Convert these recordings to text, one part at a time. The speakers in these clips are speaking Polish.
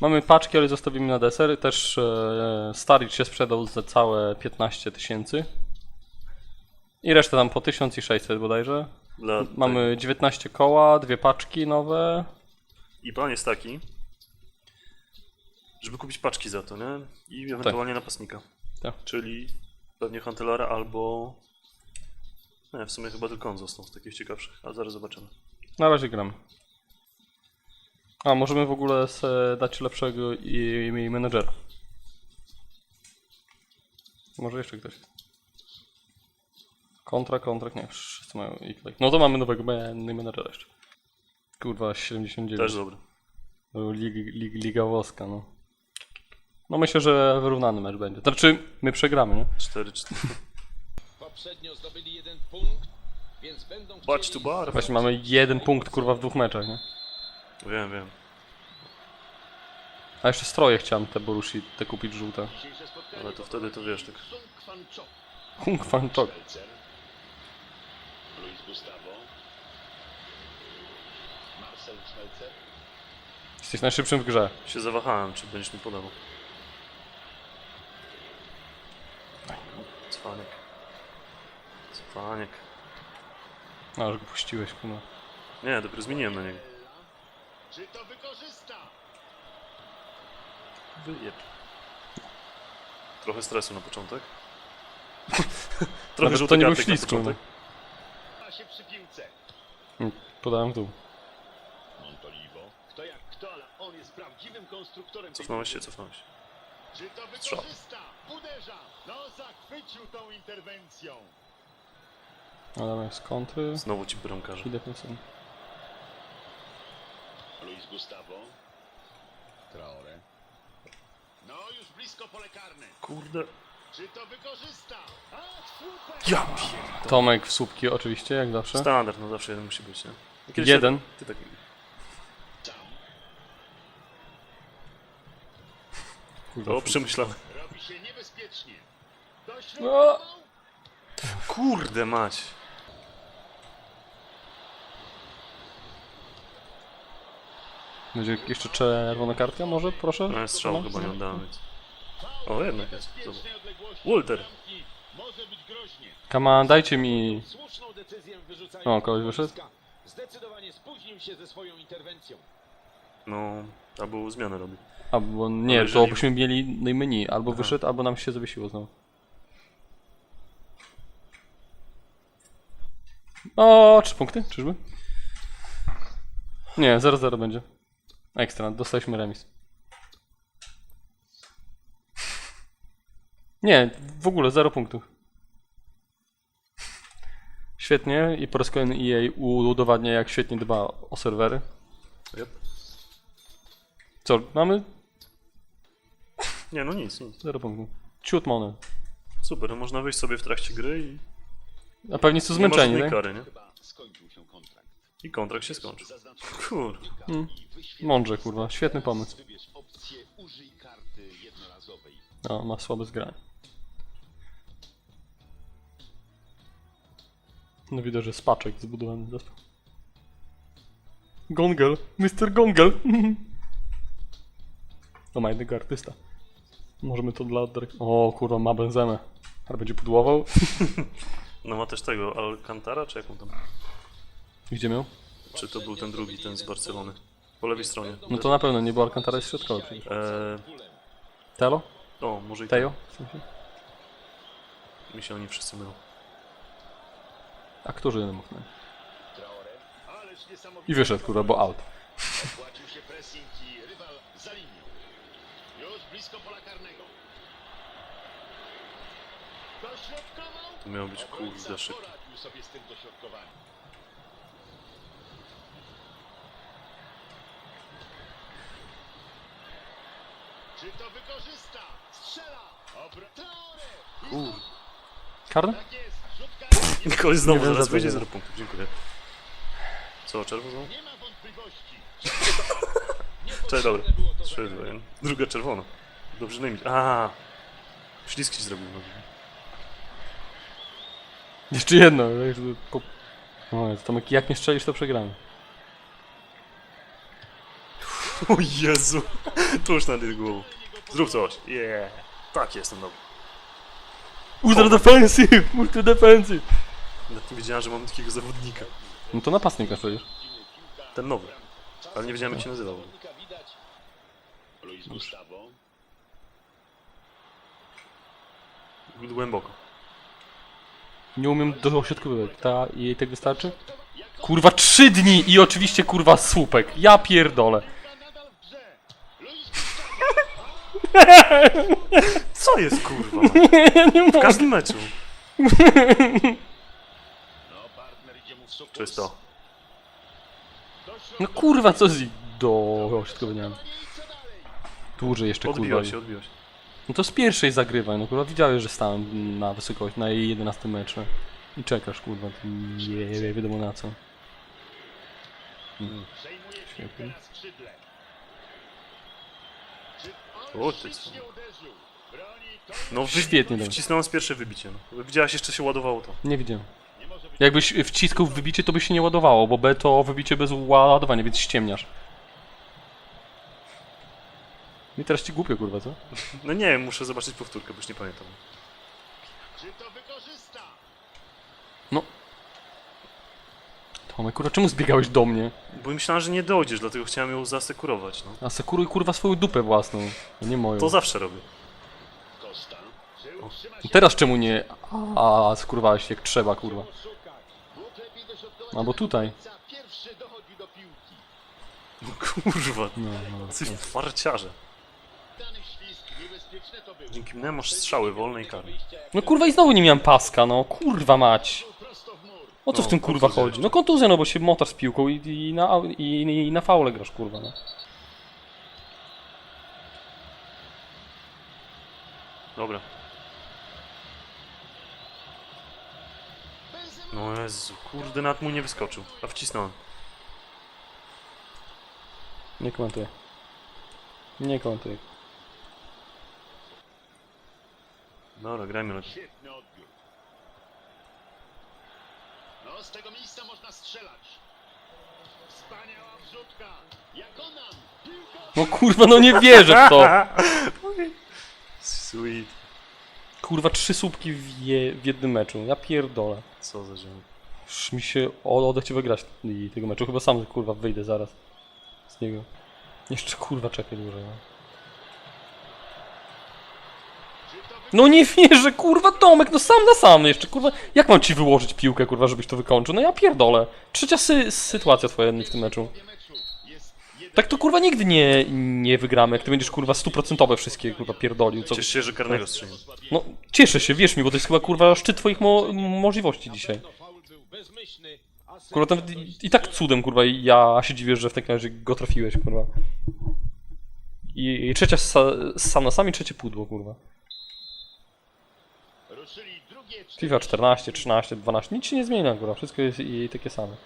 Mamy paczki, ale zostawimy na deser. Też e, Staricz się sprzedał za całe 15 tysięcy. I resztę tam po 1600 bodajże. Dla Mamy 19 koła, dwie paczki nowe. I plan jest taki, żeby kupić paczki za to, nie? I ewentualnie napastnika. Tak. Czyli pewnie Huntelara albo... Nie, w sumie chyba tylko on został z takich ciekawszych, ale zaraz zobaczymy. Na razie gram. A, możemy w ogóle dać lepszego i, i menedżera. Może jeszcze ktoś. Kontra, kontrakt, nie, wszyscy mają i tutaj. No to mamy nowego men- menedżera jeszcze. Kurwa, 79. Też dobry. No, Lig, lig, Liga włoska, no. No myślę, że wyrównany mecz będzie. Znaczy, my przegramy, nie? 4-4. Poprzednio zdobyli jeden punkt, więc będą Bacz tu bar. Właśnie mamy jeden punkt, kurwa, w dwóch meczach, nie? Wiem, wiem. A jeszcze stroje chciałem te Borusi, te kupić żółte. Ale to wtedy to wiesz, tak. Hung Fan Chok. Jesteś najszybszym w grze. Się zawahałem, czy będziesz mi podawał. Cwaniek. Cwaniek. A, już go puściłeś, kurwa. Nie, dopiero zmieniłem na niego. Czy to wykorzysta? Wyjeb. Trochę stresu na początek. Trochę Nawet to żółty nie był kartek na ślisko, początek. Ma się przy piłce. Podałem w dół. Montolivo, kto jak kto, ale on jest prawdziwym konstruktorem. tej Cofnąłeś się, cofnąłeś się. Czy to Strzał. wykorzysta? Uderza! No zachwycił tą interwencją. Ale z kontry Znowu ci bramkarze. i defensywny. Luis Gustavo, Traore. No już blisko pole karne. Kurde. Czy to wykorzysta? A, super! Ja. Tomek w słupki oczywiście, jak zawsze. Standard, no zawsze jeden musi być, nie? Kiedyś Jeden. Ty tak... Sam Kurwa, O, przemyślane. robi się niebezpiecznie. No. Dośrodkował? Kurde mać. Będzie jeszcze czerwona kartka może, proszę? No strzał No. chyba nie oddałem, więc... O, jednak jest. Zobacz. Walter. on, dajcie mi... O, kogoś wyszedł? Zdecydowanie spóźnił się ze swoją interwencją. No, albo zmianę robi. Albo nie, to jeżeli- byśmy mieli menu. Albo Aha. wyszedł, albo nam się zawiesiło znowu. O, trzy punkty? Czyżby? Nie, 0-0 będzie. Ekstra, dostaliśmy remis. Nie, w ogóle 0 punktów. Świetnie i po raz kolejny EA udowadnia jak świetnie dba o serwery. Yep. Co, mamy Nie, no nic, nic. 0 punktów. Ciut monet. Super, no można wyjść sobie w trakcie gry i A pewnie są nie zmęczeni, tak? kary, nie? Chyba skończył się kontrakt. I kontrakt się skończy. Kur... Mm. Mądrze, kurwa, świetny pomysł. No, ma słabe zgranie. No widać, że spaczek zbudowany zespół. Gongel, Mr. Gongel. O, ma jednego artysta. Możemy to dla... O, kurwa, ma benzemę. Ale będzie pudłował. No ma też tego Alcantara, czy jaką tam? Gdzie miał? Czy to był ten drugi, ten z Barcelony? Po lewej stronie. No to na pewno nie było Alcantara jest środkowy przecież. Eee, Telo? o, może i Tejo? W sensie? tak. Mi się oni wszyscy mylą. A którzy jeden mógł? Niesamowite. I wyszedł, kurwa, bo out. Płacił się pressing i rywal za linią. Już blisko pola karnego. Dośrodkował. To miało być Obrońca kurde szybko. poradził sobie z tym dośrodkowaniem. Czy to wykorzysta? Strzela! Obro... Traore! Karny? Tak jest. Koleś znowu zaraz nie. 0 punktów, dziękuję. Co, czerwo znowu? Nie ma wątpliwości. Było to Trzy, zagranie. dwa, jeden. Druga czerwona. Dobrze na imię. A, Śliski ci zrobił. No. Jeszcze jedno. jak to Po... No, Tomek, jak nie strzelisz, to przegramy. O Jezu. Tu już nad głową. Zrób coś. Yeah. Tak, jestem dobry. Ultra defensive! Ultra defensive! Nawet nie wiedziałem, że mam takiego zawodnika. No to napastnik na przecież. Ten nowy. Ale nie wiedziałem jak się nazywał. Głęboko. Nie umiem dośrodkowywać. Ta i jej tak wystarczy? Kurwa, trzy dni i oczywiście kurwa słupek. Ja pierdolę. Nadal w grze. Luis Co jest kurwa? W każdym meczu. No, partner idzie mu w sukurs. To jest to. No kurwa, co z do ośrodkowania? Dłużej jeszcze kurwa. Odbiło się, odbiło się. No to z pierwszej zagrywaj, no kurwa widziałeś, że stałem na wysokości, na jej 11 meczu. I czekasz kurwa, ty nie wiadomo na co. Przejmuje piłkę na skrzydle. O, ty co. No wy... Świetnie dał. Wcisnąłem z pierwsze wybicie. No. Widziałaś, jeszcze się ładowało to. Nie widziałem. Jakbyś wciskał w wybicie, to by się nie ładowało, bo B to wybicie bez ładowania, więc ściemniasz. I teraz ci głupio kurwa, co? No nie wiem, muszę zobaczyć powtórkę, bo już nie pamiętam. Czy to wykorzysta? No. Tomek, kurwa, czemu zbiegałeś do mnie? Bo myślałem, że nie dojdziesz, dlatego chciałem ją zasekurować, no. Asekuruj kurwa swoją dupę własną, a nie moją. To zawsze robię. No Teraz czemu nie a askurowałeś jak trzeba, kurwa? Albo tutaj. No kurwa, No, no. jesteś farciarze. To był. Dzięki mnie masz strzały wolne i karne. no kurwa i znowu nie miałem paska, no kurwa mać. W. O co w No, tym kurwa kontuzja chodzi? No kontuzja, no bo się motor z piłką i, i, na, i, i na faule grasz, kurwa, no. Dobra. No Jezu, kurde, nad mu nie wyskoczył. A wcisnąłem. Nie komentuję. Nie komentuję. Dobra, grajmy lepiej. No, z tego miejsca można strzelać. Wspaniała wrzutka. Jak ona. Piłka. No kurwa, no nie wierzę w to. Sweet. Kurwa, trzy słupki w, je, w jednym meczu. Ja pierdolę. Co za ziom. Już mi się o- odechcie wygrać i tego meczu. Chyba sam kurwa wyjdę zaraz z niego. Jeszcze kurwa czekaj dłużej. No. No nie wierzę, kurwa Tomek, no sam na sam jeszcze, kurwa. Jak mam ci wyłożyć piłkę, kurwa, żebyś to wykończył? No ja pierdolę. Trzecia sy sytuacja twoja w tym meczu. Tak to kurwa nigdy nie, nie wygramy, jak ty będziesz kurwa stuprocentowe wszystkie kurwa pierdolił. Co... Cieszę się, że karnego strzeliłem. No cieszę się, wierz mi, bo to jest chyba kurwa szczyt twoich mo możliwości dzisiaj. Kurwa, i, i tak cudem, kurwa, ja się dziwię, że w takim razie go trafiłeś, kurwa. I, i trzecia sa, sam na sami, trzecie pudło, kurwa. FIFA 14, 13, 12, nic się nie zmienia, kurwa, wszystko jest i takie same.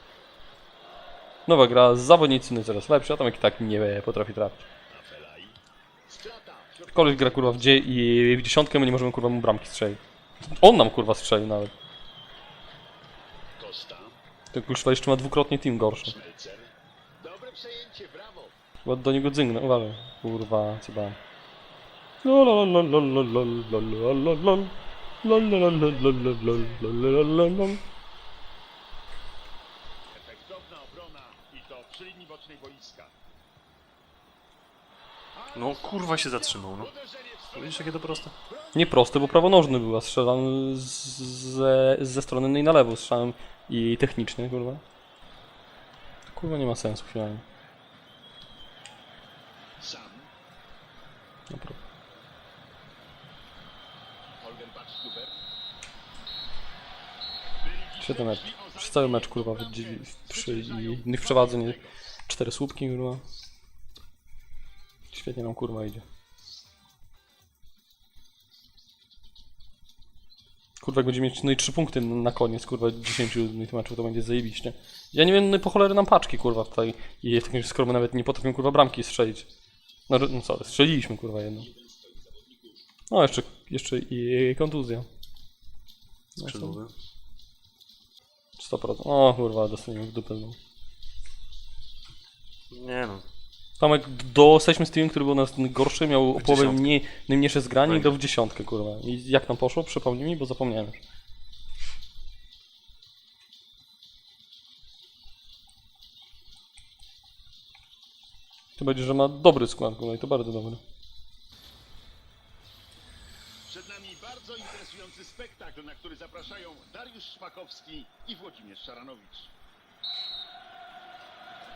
Nowa gra, zawodnicy no coraz lepszy, a tam jak tak nie potrafi trafić. Koleś gra, kurwa, w, dzie i w dziesiątkę, my nie możemy, kurwa, mu bramki strzelić. On nam, kurwa, strzelił nawet. Ten kurwa jeszcze ma dwukrotnie team gorszy. Chyba do niego dzygnę, uważaj. Kurwa, co. Lololololololololololololol. Lololololololololololol. Efektowna obrona i to przy linii bocznej boiska. No kurwa się zatrzymał, no. Widzisz jakie to proste? Nie proste, bo prawonożny był, a strzelam z- ze, ze strony no na lewo strzelam i techniczny, kurwa. To, kurwa nie ma sensu finalnie. sam. Naprawdę. Świetny mecz. Przez cały mecz, kurwa, w, dzi- w, przy i w przewadze nie, cztery słupki, kurwa. Świetnie nam, kurwa, idzie. Kurwa, jak będzie mieć no i trzy punkty na koniec, kurwa, 10 meczów, to będzie zajebiście. Ja nie wiem, no i po cholery nam paczki, kurwa, tutaj. I w takim skoro nawet nie potrafimy, kurwa, bramki strzelić. No, no co, strzeliliśmy, kurwa, jedną. No, jeszcze, jeszcze i kontuzja. No. 100%. O kurwa, dostaniemy w dupę. No. Nie no. Tomek do Session Steam, który był nas gorszy, miał o połowę dziesiątkę. mniej, najmniejsze zgranie i grał w dziesiątkę, kurwa. I jak nam poszło? Przypomnij mi, bo zapomniałem już. Będzie, że ma dobry skład, kurwa, i to bardzo dobry. Przed nami bardzo interesujący spektakl, na który zapraszają Dariusz Szpakowski i Włodzimierz Szaranowicz.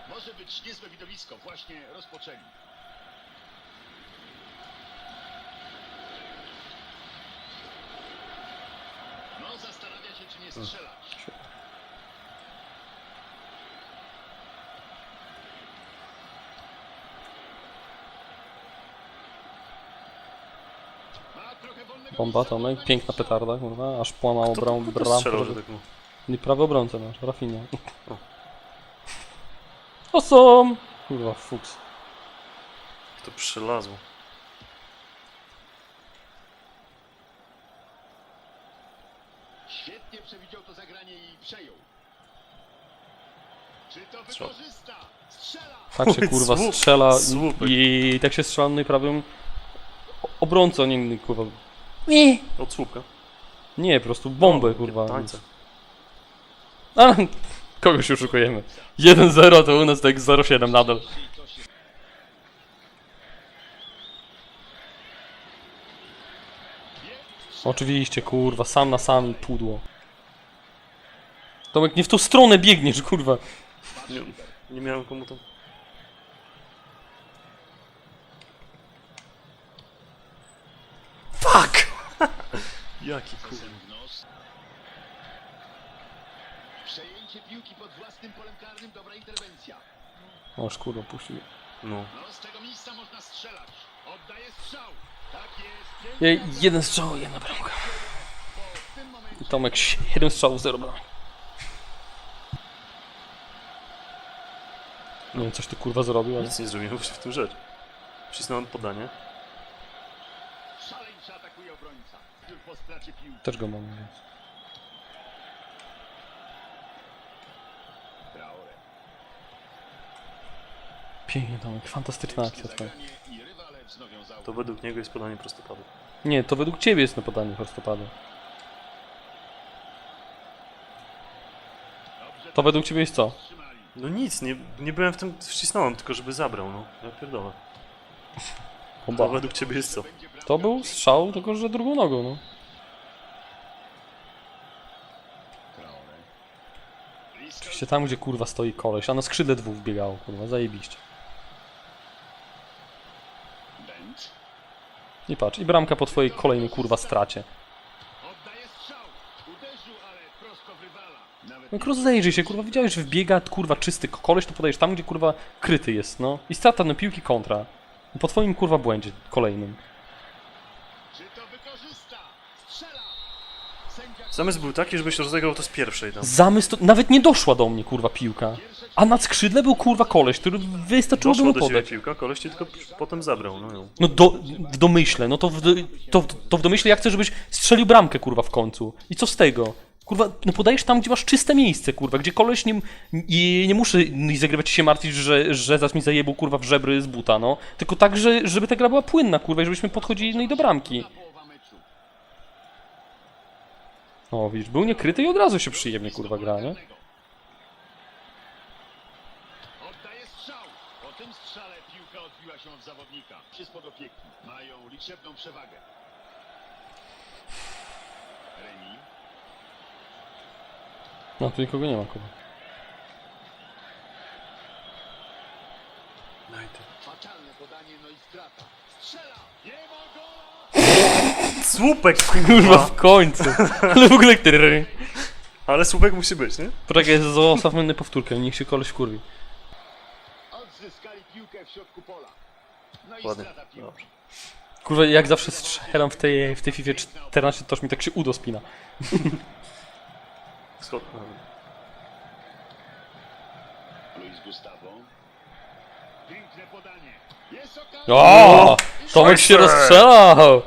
Może być niezłe widowisko, właśnie rozpoczęli. No, zastanawia się, czy nie strzelać. Ma trochę wolnego Bomba, Tomek, piękna petarda, kurwa, aż połamało To, bram, strzelał, że żeby- tak mu. Nie prawy obrońca masz, Rafinha. O. Osom! Kurwa, fuks. To przylazło. Świetnie przewidział to zagranie i przejął. Czy to Co? wykorzysta? Strzela! Tak się Oj, kurwa słup- strzela słupek. i tak się strzela no i prawym obrońcą, nie kurwa. Od słupka. Nie, po prostu bombę O, kurwa. tańce. Ale kogoś oszukujemy. 1-0 to u nas tak 0-7 nadal. Oczywiście kurwa, sam na sam pudło. Tomek, nie w tą stronę biegniesz, kurwa. Nie, nie miałem komu tam. Jaki nos. Przejęcie piłki pod własnym polem karnym, dobra interwencja. Oż kurwa, puścił. No. No, z tego miejsca można strzelać. Oddaje strzał. Tak jest. Jej, jeden strzał, jedna bramka. I Tomek 7 strzałów, 0 bramek. Nie wiem, coś ty kurwa zrobił, ale... Nic nie zrobiłem właśnie w tym rzecz. Wcisnąłem podanie. szaleńczo atakuje obrońca. Po stracie piłki. Też go mam, więc... Traore. Pięknie Tomek, fantastyczna akcja twoja. To według niego jest podanie prostopadłe. Nie, to według ciebie jest na podanie prostopadłe. Dobrze To według ciebie jest co? No nic, nie, nie byłem w tym, wcisnąłem tylko żeby zabrał, no. Ja pierdolę. Bomba. To według ciebie jest co? To był strzał, tylko że drugą nogą, no. Traore. Oczywiście tam, gdzie kurwa stoi koleś, a na skrzydle dwóch biegało, kurwa, zajebiście. I patrz, i bramka po twojej kolejnej kurwa stracie. No Kroos, zajrzyj się, kurwa, widziałeś, że wbiega kurwa czysty koleś, to podajesz tam, gdzie kurwa kryty jest, no. I strata na piłki kontra. Po twoim kurwa błędzie kolejnym. Czy to wykorzysta? Strzela! Sędzia Zamysł był taki, żebyś rozegrał to z pierwszej tam. Zamysł to nawet nie doszła do mnie kurwa piłka. A na skrzydle był kurwa koleś, który wystarczyło Doszła mu do ciebie podać. piłka, koleś ci tylko potem zabrał, no ją. No do, w domyśle, no to w, to, to w domyśle ja chcę, żebyś strzelił bramkę kurwa w końcu. I co z tego? Kurwa, no podajesz tam, gdzie masz czyste miejsce, kurwa, gdzie koleś nie, i nie muszę i zagrywać się martwić, że, że zaraz mi zajebał kurwa w żebry z buta, no. Tylko tak, że, żeby ta gra była płynna, kurwa, i żebyśmy podchodzili no i do bramki. połowa meczu. O, widzisz, był niekryty i od razu się przyjemnie kurwa gra, nie? Oddaje strzał. Po tym strzale piłka odbiła się od zawodnika. Się spod opieki. Mają liczebną przewagę. Remi. No tu nikogo nie ma, kurwa. Fatalne podanie, no i strata. Strzela! Nie ma gola! Słupek, Kurwa, w końcu. Ale w ogóle który... Ale słupek musi być, nie? Poczekaj, zostawmy na powtórkę, niech się koleś kurwi. Odzyskali piłkę w środku pola. No i Ładnie. strata piłki. Dobrze. Kurwa, jak zawsze strzelam w tej, w tej FIFA 14, to aż mi tak się udo spina. Luis Gustavo. Piękne podanie. Jest okazja. O! Tomek się rozstrzelał!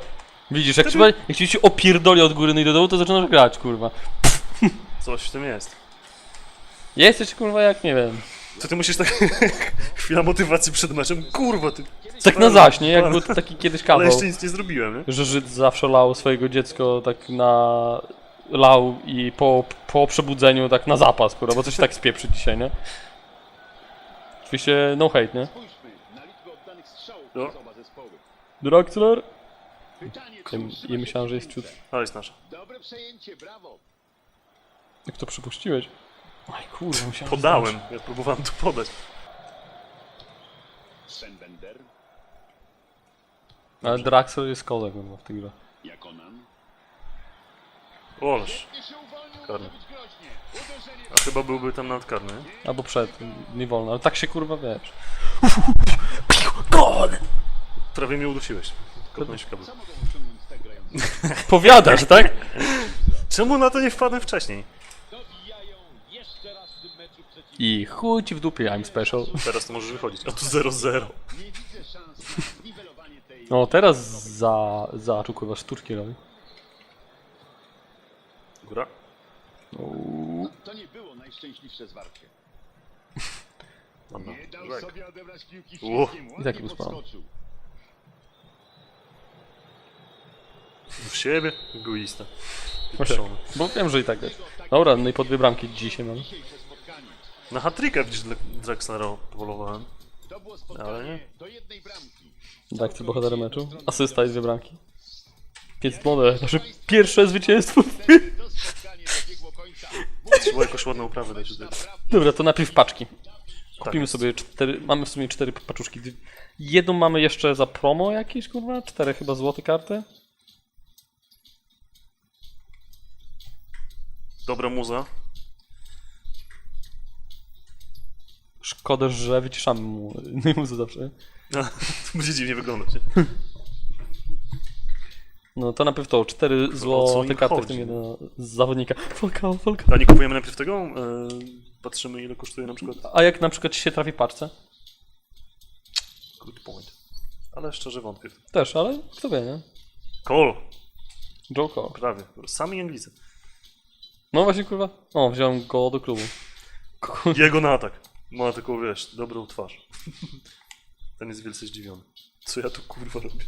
Widzisz, jak, trzeba, jak ci się opierdoli od góry no i do dołu, to zaczynasz grać, kurwa. Coś w tym jest. Jesteś, kurwa, jak nie wiem. To ty musisz tak... Chwila motywacji przed meczem. Kurwa, ty... Tak na zaś, nie? Jak był taki kiedyś Ale kawał. jeszcze nic nie zrobiłem, nie? Że Żyd zawsze lał swojego dziecko tak na... Lał i po, po przebudzeniu tak na zapas, kurwa, bo coś tak spieprzy dzisiaj, nie? Oczywiście no hate, nie? No. Draxler? Ja, ja myślałem, że jest ciut... Ale jest nasza. Dobre przejęcie, brawo. Jak to przypuściłeś? Oj kurwa, musiałem... Podałem. Ja próbowałem to podać. Sven Bender, Ale Draxler jest kozak, w tej grze. Jakonan. Się uwolnił, Karny. może być groźnie. Uderzenie A chyba byłby tam nawet karny. Albo przed, nie wolno, ale tak się kurwa wiesz. Prawie mnie udusiłeś. Kopnąć w kabel. Tak? Powiadasz, tak? Czemu na to nie wpadłem wcześniej? I chuj ci w dupie, I'm special. Teraz to możesz wychodzić. A tu 0-0. Nie widzę szans na zniwelowanie tej... No teraz za... za... kurwa sztuczki robi. Góra. To nie było najszczęśliwsze zwarcie. Dobra. Nie dał sobie odebrać piłki. I tak Ładnie był podskoczył. W siebie. Egoista. Pieprzony. Bo wiem, że i tak jest. Dobra, no i po dwie bramki dzisiaj spotkanie. Na hat-tricka widzisz dla Draxlera polowałem. To Ale nie. bramki. Draxler bohaterem meczu. Asysta i dwie bramki. 500 mode, nasze pierwsze zwycięstwo. To. Trzeba jakoś ładną uprawę dać tutaj. Dobra, to najpierw paczki. Kupimy jest. sobie cztery, mamy w sumie cztery paczuszki. Jedną mamy jeszcze za promo jakieś, kurwa, cztery chyba złote karty. Dobra muza. Szkoda, że wyciszamy mu, nie mu zawsze. A, to będzie dziwnie wyglądać. nie? No to najpierw to, cztery co złote karty, w chodzi? tym jeden z zawodnika. Falcao, Falcao. A nie kupujemy najpierw tego? E, patrzymy ile kosztuje na przykład. A jak na przykład ci się trafi paczce? Good point. Ale szczerze wątpię. Też, ale kto wie, nie? Joe Cole. Prawie. Sami Anglicy. No właśnie, kurwa. O, wziąłem go do klubu. Jego na atak. Ma taką, wiesz, dobrą twarz. Ten jest wielce zdziwiony. Co ja tu kurwa robię?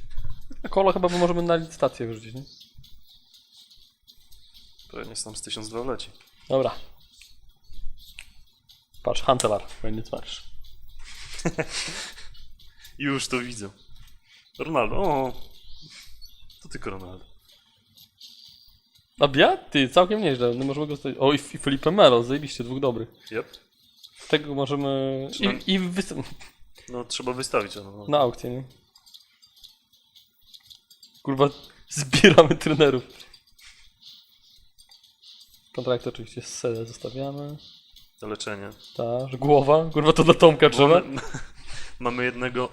A Cola chyba możemy na licytację wyrzucić, nie? Pewnie tam z 1002 leci. Dobra. Patrz, Hantelar, koniec marsz. Już to widzę. Ronaldo. O. To tylko Ronaldo. A ja? Ty, całkiem nieźle. No możemy go zostawić. O, i Felipe Melo, zajebiście, dwóch dobrych. Yep. Tego możemy... I, i No trzeba wystawić. No, na aukcję, nie? Kurwa, zbieramy trenerów. Kontrakt oczywiście z Sele zostawiamy. To leczenie. Ta, że głowa. Kurwa, to dla Tomka trzeba. Mamy, mamy jednego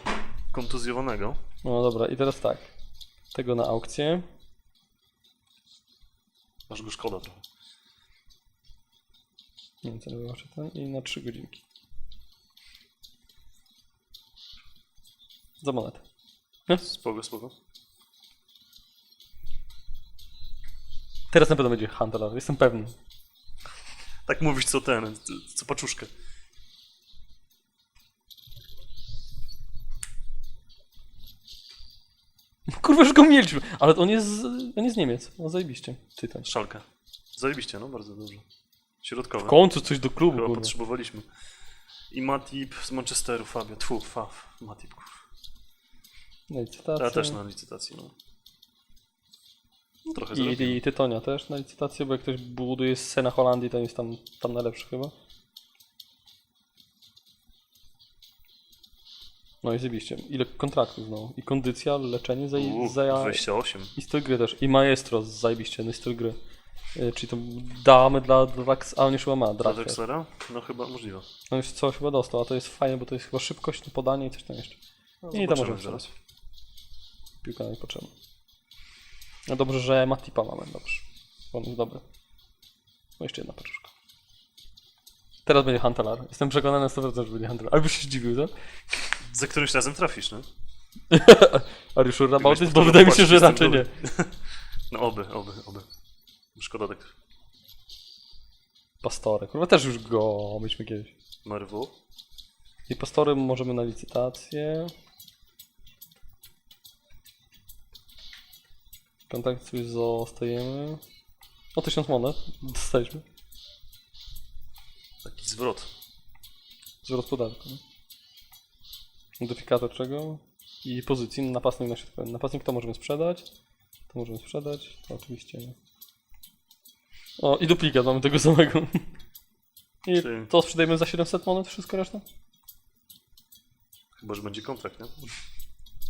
kontuzjowanego. No dobra, i teraz tak. Tego na aukcję. Aż go szkoda trochę. Nie wiem, co ten. I na 3 godzinki. Za monetę. Spoko, spoko. Teraz na pewno będzie Hunter, jestem pewny. Tak mówisz co ten, co paczuszkę. Kurwa, już go mieliśmy. Ale on jest, z- on jest Niemiec. No zajebiście. Tytan. Szalka. Zajebiście, no bardzo dobrze. Środkowe. W końcu coś do klubu, Chyba kurwa. potrzebowaliśmy. I Matip z Manchesteru, Fabio. Tfu, Faf. Matip. kurwa. No i cytacja. Ja też na licytacji, no. no trochę I, zarobiłem. I Tytonia też na licytację, bo jak ktoś buduje scenę Holandii, to jest tam, tam najlepszy chyba. No i zajebiście. Ile kontraktów znowu. I kondycja, leczenie, za, Uuu, za, 28. I styl gry też. I Maestro, zajebiście, no i styl gry. Y, Czyli to damy dla Drax, a on już chyba ma Dla Drax. Drexlera? No chyba możliwe. On już coś chyba dostał, a to jest fajne, bo to jest chyba szybkość, podanie i coś tam jeszcze. No, I to zobaczymy możemy zaraz. Piłka nie potrzebna. No dobrze, że Matipa mamy, dobrze. On jest dobry. No jeszcze jedna paczuszka. Teraz będzie Huntelar. Jestem przekonany na 100%, że będzie Huntelar. Ale byś się zdziwił, co? Za którymś razem trafisz, no? Are you sure about Byłeś this? Bo wydaje mi się, że raczej nie. No oby, oby, oby. Szkoda tak. Pastore. Kurwa też już go myśmy kiedyś. Marwu. I pastorem możemy na licytację. Kontakt coś zostajemy. O 1000 monet dostaliśmy. Taki zwrot. Zwrot podatku. Modyfikator czego? I pozycji. Napastnik na środku. Napastnik to możemy sprzedać. To możemy sprzedać. To oczywiście nie. O, i duplikat mamy tego samego. I Czyli- to sprzedajemy za 700 monet, wszystko reszta? Chyba, że będzie kontrakt, nie?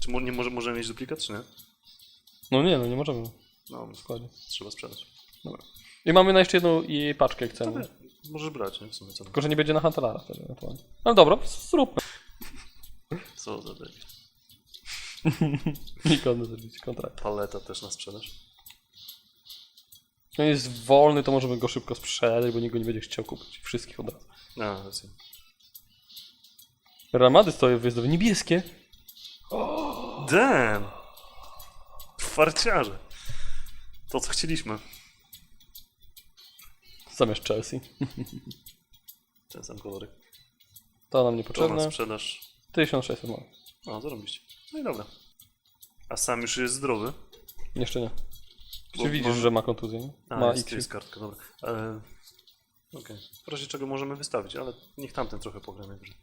Czy mo- nie może, możemy mieć duplikat, czy nie? No nie, no nie możemy No, w składzie. trzeba sprzedać. Dobra. I mamy na jeszcze jedną i paczkę, jak chcemy. Możesz brać, nie? W sumie co? Tylko, że nie będzie na Hunterara wtedy ewentualnie. Ale dobra, zróbmy. Co za debil. Nikon zrobić kontrakt. Paleta też na sprzedaż. Jak on jest wolny, to możemy go szybko sprzedać, bo nikt go nie będzie chciał kupić. Wszystkich od razu. A, racja. Ramady stoją wyjazdowe niebieskie. Damn! Farciarze. To, co chcieliśmy. Zamiast Chelsea. Ten sam kolorek. To nam To na niepotrzebne. sprzedaż. 1600 monet. O, zarobiście. No i dobra. A sam już jest zdrowy. Jeszcze nie. Bo Czy widzisz, mam- że ma kontuzję? nie? A, ma jest, X. jest kartka, dobra. E, Okej. W razie czego możemy wystawić, ale niech tamten trochę pogra najwyżej.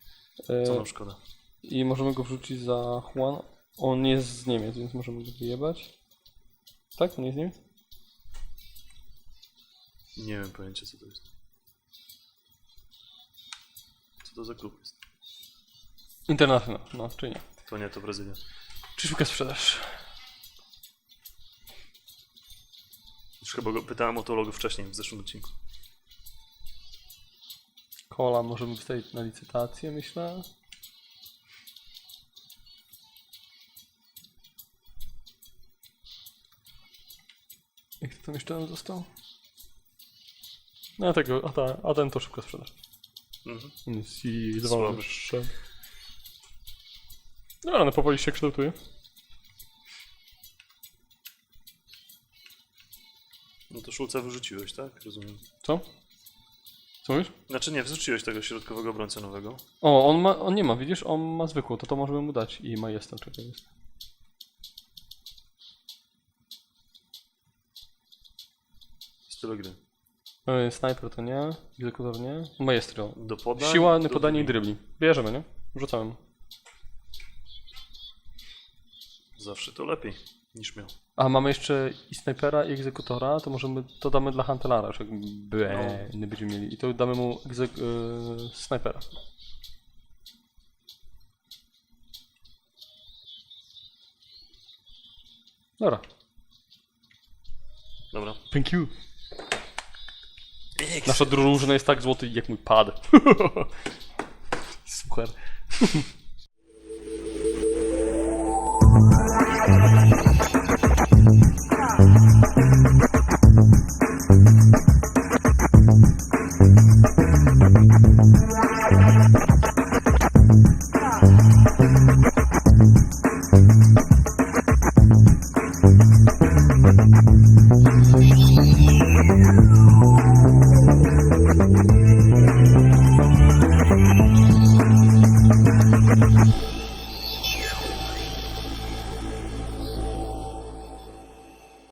Co E, nam szkoda. I możemy go wrzucić za Juan. On jest z Niemiec, więc możemy go wyjebać. Tak? On jest z Niemiec? Nie wiem pojęcia co to jest. Co to za klub jest? International, no, czy nie. To nie, to Brazylia. Czy szybka sprzedaż? Już chyba go pytałem o to logo wcześniej w zeszłym odcinku. Kola możemy wystawić na licytację, myślę. Jak to tam jeszcze nam został? No tego, a, ta, a ten to szybko sprzedaż. Mhm. Si, Słaby. wyższe. No ale powoli się kształtuje. No to Szulca wyrzuciłeś, tak? Rozumiem. Co? Co mówisz? Znaczy nie, wyrzuciłeś tego środkowego obrońcę nowego. O, on ma, on nie ma, widzisz? On ma zwykłą, to to możemy mu dać. I ma jestem, czekaj jest. Stylu gry. E, Snajper to nie, egzekutor nie. Maestro. Do podań. Siła, do podanie i drybli. Bierzemy, nie? Rzucamy. mu. Zawsze to lepiej niż miał. A mamy jeszcze i snajpera, i egzekutora, to możemy, to damy dla Huntelara, już jakby No. nie będziemy mieli. I to damy mu egzek, e, snajpera. Dobra. Dobra. Thank you. Nasza drużyna jest tak złoty jak mój pad. Super.